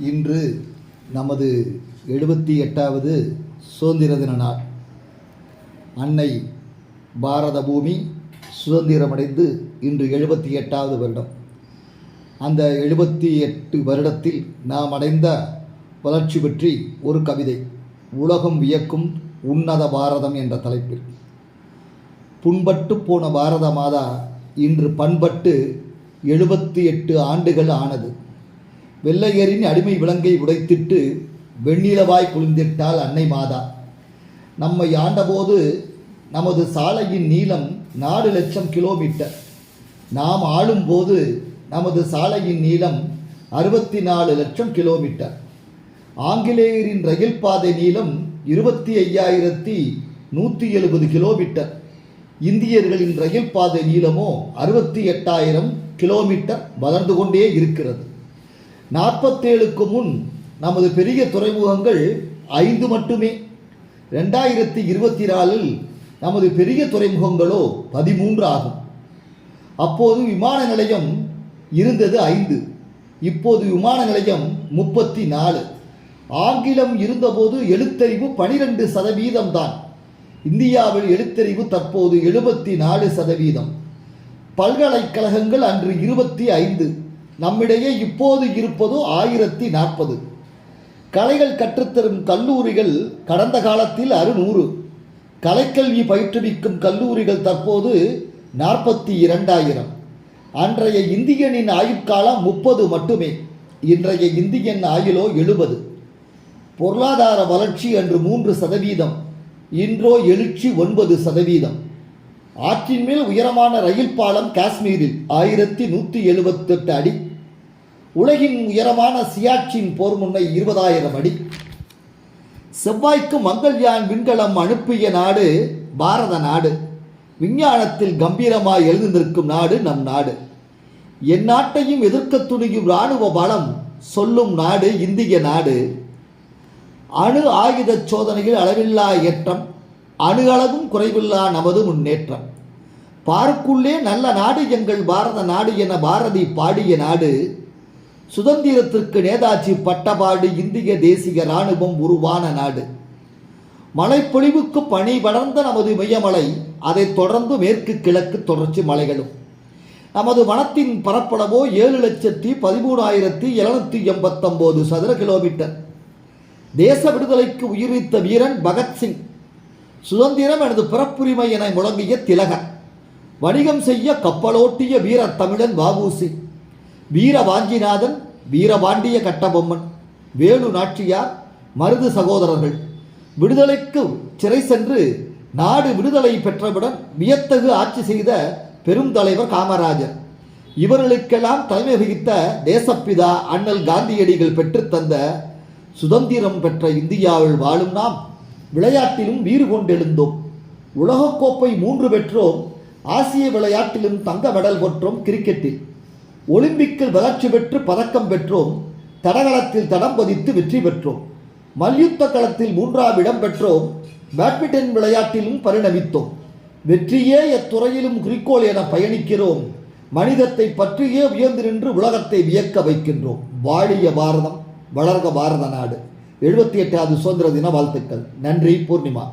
இன்று நமது எழுபத்தி எட்டாவது சுதந்திர தின நாள். அன்னை பாரத பூமி சுதந்திரமடைந்து இன்று எழுபத்தி எட்டாவது வருடம். அந்த எழுபத்தி எட்டு வருடத்தில் நாம் அடைந்த வளர்ச்சி பற்றி ஒரு கவிதை உலகம் வியக்கும் உன்னத பாரதம் என்ற தலைப்பில். புண்பட்டு போன பாரத மாதா இன்று பண்பட்டு எழுபத்தி எட்டு ஆண்டுகள் ஆனது. வெள்ளையரின் அடிமை விலங்கை உடைத்திட்டு வெண்ணிலவாய் குளிர்ந்திட்டாள் அன்னை மாதா. நம்மை ஆண்டபோது நமது சாலையின் நீளம் நாலு லட்சம் கிலோமீட்டர். நாம் ஆளும்போது நமது சாலையின் நீளம் அறுபத்தி நாலு லட்சம் கிலோமீட்டர். ஆங்கிலேயரின் ரயில் பாதை நீளம் இருபத்தி ஐயாயிரத்தி நூற்றி எழுபது கிலோமீட்டர். இந்தியர்களின் ரயில் பாதை நீளமோ அறுபத்தி எட்டாயிரம் கிலோமீட்டர் வளர்ந்து கொண்டே இருக்கிறது. நாற்பத்தேழுக்கு முன் நமது பெரிய துறைமுகங்கள் ஐந்து மட்டுமே. ரெண்டாயிரத்தி இருபத்தி நாலில் நமது பெரிய துறைமுகங்களோ பதிமூன்று ஆகும் அப்போது விமான நிலையம் இருந்தது ஐந்து. இப்போது விமான நிலையம் முப்பத்தி நாலு. ஆங்கிலம் இருந்தபோது எழுத்தறிவு பனிரெண்டு சதவீதம் தான். இந்தியாவில் எழுத்தறிவு தற்போது எழுபத்தி நாலு சதவீதம். பல்கலைக்கழகங்கள் அன்று இருபத்தி ஐந்து. நம்மிடையே இப்போது இருப்பதோ ஆயிரத்தி நாற்பது. கலைகள் கற்றுத்தரும் கல்லூரிகள் கடந்த காலத்தில் அறுநூறு. கலைக்கல்வி பயிற்றுவிக்கும் கல்லூரிகள் தற்போது நாற்பத்தி இரண்டாயிரம். அன்றைய இந்தியனின் ஆயுட்காலம் முப்பது மட்டுமே. இன்றைய இந்தியன் ஆயுளோ எழுபது. பொருளாதார வளர்ச்சி அன்று மூன்று சதவீதம். இன்றோ எழுச்சி ஒன்பது சதவீதம். ஆற்றின் மேல் உயரமான ரயில் பாலம் காஷ்மீரில் ஆயிரத்தி நூற்றி எழுபத்தெட்டு அடி. உலகின் உயரமான சியாச்சின் போர் முன்னை இருபதாயிரம் அடி. செவ்வாய்க்கு மங்கள்யான் விண்கலம் அனுப்பிய நாடு பாரத நாடு. விஞ்ஞானத்தில் கம்பீரமாய் எழுந்து நிற்கும் நாடு நம் நாடு. என் நாட்டையும் எதிர்க்க துணியும் இராணுவ பலம் சொல்லும் நாடு இந்திய நாடு. அணு ஆயுத சோதனையில் அளவில்லா ஏற்றம். அணு அளவும் குறைவில்லா நமது முன்னேற்றம். பார்க்குள்ளே நல்ல நாடு எங்கள் பாரத நாடு என பாரதி பாடிய நாடு சுதந்திரத்திற்கு நேதாஜி பட்டபாடு இந்திய தேசிய இராணுவம் உருவான நாடு. மழைப்பொழிவுக்கு பனி வளர்ந்த நமது மையமலை அதைத் தொடர்ந்து மேற்கு கிழக்கு தொடர்ச்சி மலைகளும். நமது வனத்தின் பரப்பளவோ ஏழு லட்சத்தி பதிமூணாயிரத்தி எழுநூற்றி எண்பத்தொம்போது சதுர கிலோமீட்டர். தேச விடுதலைக்கு உயிர்வித்த வீரன் பகத்சிங். சுதந்திரம் எனது பிறப்புரிமை என முழங்கிய திலகர் வணிகம் செய்ய கப்பலோட்டிய வீர தமிழன் வாவூசி. வீர வாஞ்சிநாதன் வீரபாண்டிய கட்டபொம்மன். வேலு நாச்சியார் மருது சகோதரர்கள். விடுதலைக்கு சிறை சென்று நாடு விடுதலை பெற்றவுடன் வியத்தகு ஆட்சி செய்த பெரும் தலைவர் காமராஜர். இவர்களுக்கெல்லாம் தலைமை வகித்த தேசப்பிதா அண்ணல் காந்தியடிகள் பெற்றுத்தந்த சுதந்திரம் பெற்ற இந்தியாவில் வாழும் நாம் விளையாட்டிலும் வீறு கொண்டெழுந்தோம். உலகக்கோப்பை மூன்று பெற்றோம். ஆசிய விளையாட்டிலும் தங்க மெடல் பெற்றோம் கிரிக்கெட்டில் ஒலிம்பிக்கில் வளர்ச்சி பெற்று பதக்கம் பெற்றோம். தடகளத்தில் தடம் பதித்து வெற்றி பெற்றோம். மல்யுத்த களத்தில் மூன்றாம் இடம் பெற்றோம். பேட்மிண்டன் விளையாட்டிலும் பரிணமித்தோம். வெற்றியே எத்துறையிலும் குறிக்கோள் என பயணிக்கிறோம். மனிதத்தை பற்றியே உயர்ந்து நின்று உலகத்தை வியக்க வைக்கின்றோம். வாழிய பாரதம் வளர்க பாரத நாடு. எழுபத்தி எட்டாவது சுதந்திர தின வாழ்த்துக்கள். நன்றி பூர்ணிமா.